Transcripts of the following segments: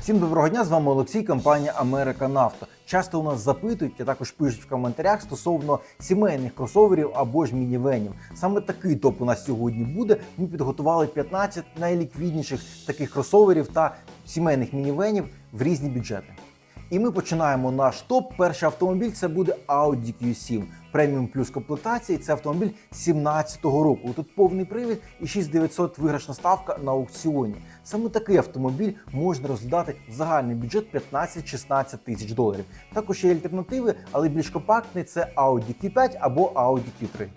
Всім доброго дня, з вами Олексій, компанія Америка Нафто. Часто у нас запитують, а також пишуть в коментарях стосовно сімейних кросоверів або ж мінівенів. Саме такий топ у нас сьогодні буде. Ми підготували 15 найліквідніших таких кросоверів та сімейних мінівенів в різні бюджети. І ми починаємо наш топ. Перший автомобіль це буде Audi Q7 преміум плюс комплектації. Це автомобіль 17-го року. Тут повний привід і 6900 виграшна ставка на аукціоні. Саме такий автомобіль можна розглядати в загальний бюджет 15-16 тисяч доларів. Також є альтернативи, але більш компактний це Audi Q5 або Audi Q3.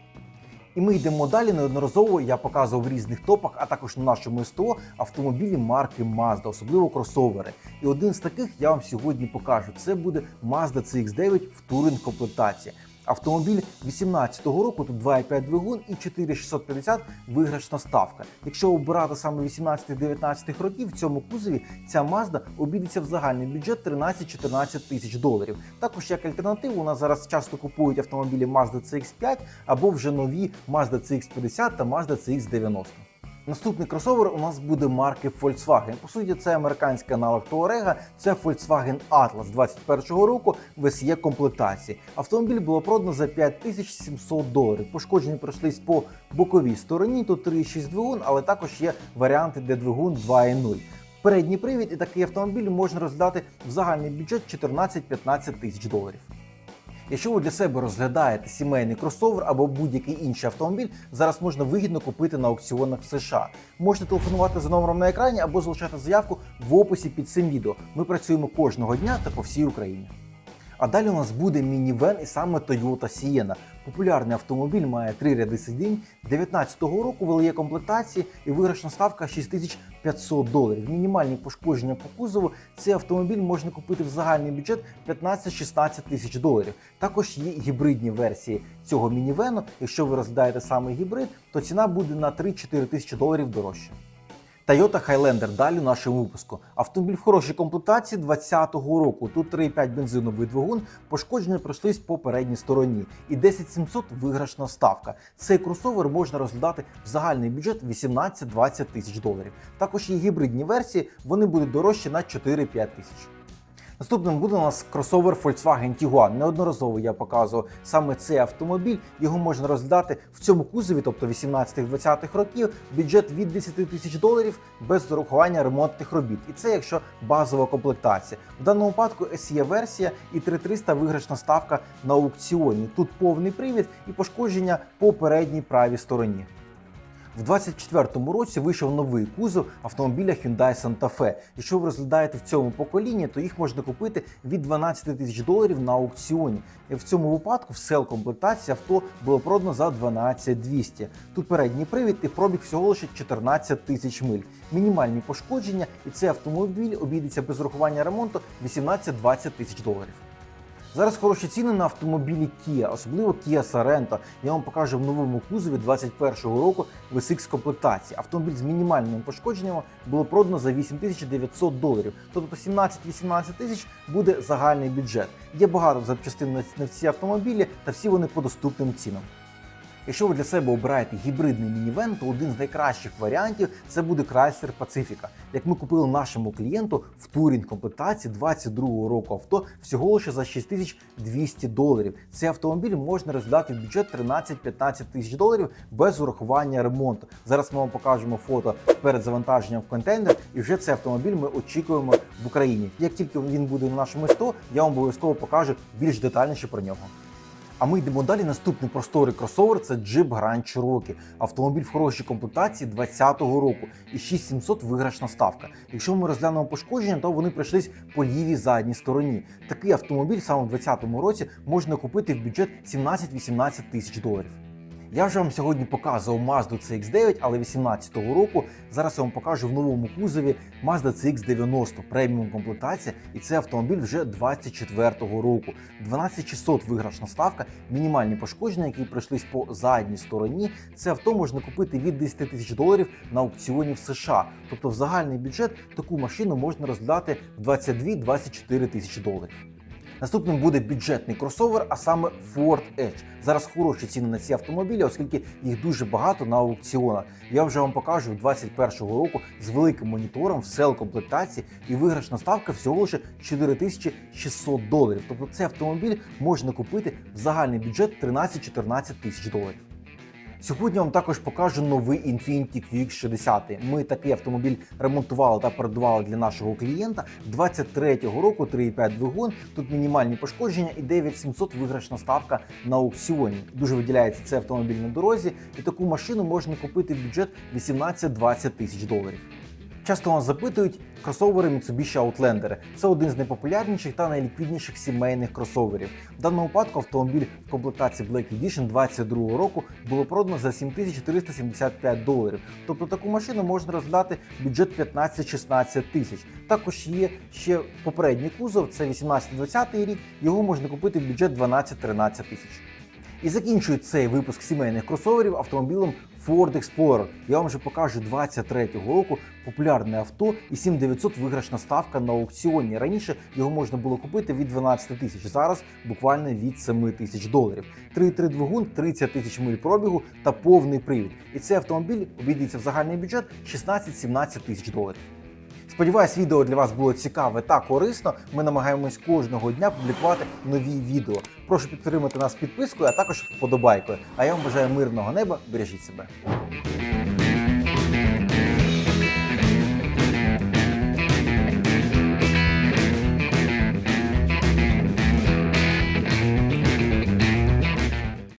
І ми йдемо далі. Неодноразово я показував в різних топах, а також на нашому СТО автомобілі марки Mazda, особливо кросовери. І один з таких я вам сьогодні покажу. Це буде Mazda CX-9 в туринг комплектації. Автомобіль 18-го року, тут 2,5 двигун і 4650 виграшна ставка. Якщо обирати саме 18-19 років, в цьому кузові ця Mazda обійдеться в загальний бюджет 13-14 тисяч доларів. Також як альтернативу у нас зараз часто купують автомобілі Mazda CX-5 або вже нові Mazda CX-50 та Mazda CX-90. Наступний кросовер у нас буде марки Volkswagen. По суті, це американський аналог Touareg, це Volkswagen Atlas 21-го року в SE комплектації. Автомобіль було продано за 5700 доларів. Пошкоджені пройшлись по боковій стороні. Тут 3,6 двигун, але також є варіанти, де двигун 2,0. Передній привід і такий автомобіль можна роздати в загальний бюджет 14-15 тисяч доларів. Якщо ви для себе розглядаєте сімейний кросовер або будь-який інший автомобіль, зараз можна вигідно купити на аукціонах в США. Можете телефонувати за номером на екрані або залишати заявку в описі під цим відео. Ми працюємо кожного дня та по всій Україні. А далі у нас буде мінівен і саме Toyota Sienna. Популярний автомобіль має три ряди сидінь. 19-го року вели комплектації і виграшна ставка 6500 доларів. Мінімальні пошкодження по кузову. Цей автомобіль можна купити в загальний бюджет 15-16 тисяч доларів. Також є гібридні версії цього мінівену. Якщо ви розглядаєте саме гібрид, то ціна буде на 3-4 тисячі доларів дорожче. Toyota Highlander далі в нашому випуску. Автомобіль в хорошій комплектації 20-го року. Тут 3,5 бензиновий двигун, пошкодження пройшлись по передній стороні. І 10700 виграшна ставка. Цей кросовер можна розглядати в загальний бюджет 18-20 тисяч доларів. Також є гібридні версії, вони будуть дорожчі на 4-5 тисяч. Наступним буде у нас кросовер Volkswagen Tiguan. Неодноразово я показував саме цей автомобіль. Його можна роздати в цьому кузові, тобто 18-20-х років, бюджет від 10 тисяч доларів без зарахування ремонтних робіт. І це якщо базова комплектація. В даному випадку SE версія і 3300 виграшна ставка на аукціоні. Тут повний привід і пошкодження по передній правій стороні. В 24-му році вийшов новий кузов автомобіля Hyundai Santa Fe. Якщо ви розглядаєте в цьому поколінні, то їх можна купити від 12 тисяч доларів на аукціоні. І в цьому випадку в сел комплектації авто було продано за 12 200. Тут передній привід і пробіг всього лише 14 тисяч миль. Мінімальні пошкодження, і цей автомобіль обійдеться без урахування ремонту 18-20 тисяч доларів. Зараз хороші ціни на автомобілі Kia, особливо Kia Sorento. Я вам покажу в новому кузові 21-го року в SX комплектації. Автомобіль з мінімальними пошкодженнями було продано за 8900 доларів. Тобто 17-18 тисяч буде загальний бюджет. Є багато запчастин на ці автомобілі, та всі вони по доступним цінам. Якщо ви для себе обираєте гібридний мінівен, то один з найкращих варіантів це буде Chrysler Pacifica. Як ми купили нашому клієнту в турінг комплектації 22-го року авто всього лише за 6200 доларів. Цей автомобіль можна роздати в бюджет 13-15 тисяч доларів без урахування ремонту. Зараз ми вам покажемо фото перед завантаженням в контейнер, і вже цей автомобіль ми очікуємо в Україні. Як тільки він буде на нашому СТО, я вам обов'язково покажу більш детальніше про нього. А ми йдемо далі. Наступний просторий кросовер це Jeep Grand Cherokee. Автомобіль в хорошій комплектації 20-го року і 6700 виграшна ставка. Якщо ми розглянемо пошкодження, то вони прийшлись по лівій задній стороні. Такий автомобіль саме в 2020 році можна купити в бюджет 17-18 тисяч доларів. Я вже вам сьогодні показував Mazda CX-9, але 18-го року. Зараз я вам покажу в новому кузові Mazda CX-90 преміум комплектація, і це автомобіль вже 24-го року. 12600 виграшна ставка, мінімальні пошкодження, які пройшлись по задній стороні. Це авто можна купити від 10 тисяч доларів на аукціоні в США. Тобто в загальний бюджет таку машину можна роздати в 22-24 тисячі доларів. Наступним буде бюджетний кросовер, а саме Ford Edge. Зараз хороші ціни на ці автомобілі, оскільки їх дуже багато на аукціонах. Я вже вам покажу 21-го року з великим монітором в сел комплектації і виграшна ставка всього лише 4600 доларів. Тобто цей автомобіль можна купити в загальний бюджет 13-14 тисяч доларів. Сьогодні я вам також покажу новий Infiniti QX60. Ми такий автомобіль ремонтували та продавали для нашого клієнта 23-го року 3,5 двигун. Тут мінімальні пошкодження і 9700 виграшна ставка на аукціоні. Дуже виділяється цей автомобіль на дорозі, і таку машину можна купити в бюджет 18-20 тисяч доларів. Часто нас запитують кросовери Mitsubishi Outlander. Це один з найпопулярніших та найліквідніших сімейних кросоверів. В даному випадку автомобіль в комплектації Black Edition 22 року було продано за 7375 доларів. Тобто таку машину можна розглядати бюджет 15-16 тисяч. Також є ще попередній кузов, це 18-20 рік. Його можна купити в бюджет 12-13 тисяч. І закінчую цей випуск сімейних кросоверів автомобілем Ford Explorer. Я вам вже покажу 23-го року популярне авто і 7900 виграшна ставка на аукціоні. Раніше його можна було купити від 12 тисяч, зараз буквально від 7 тисяч доларів. 3,3 двигун, 30 тисяч миль пробігу та повний привід. І цей автомобіль обійдеться в загальний бюджет 16-17 тисяч доларів. Сподіваюсь, відео для вас було цікаве та корисно. Ми намагаємось кожного дня публікувати нові відео. Прошу підтримати нас підпискою, а також вподобайкою. А я вам бажаю мирного неба. Бережіть себе.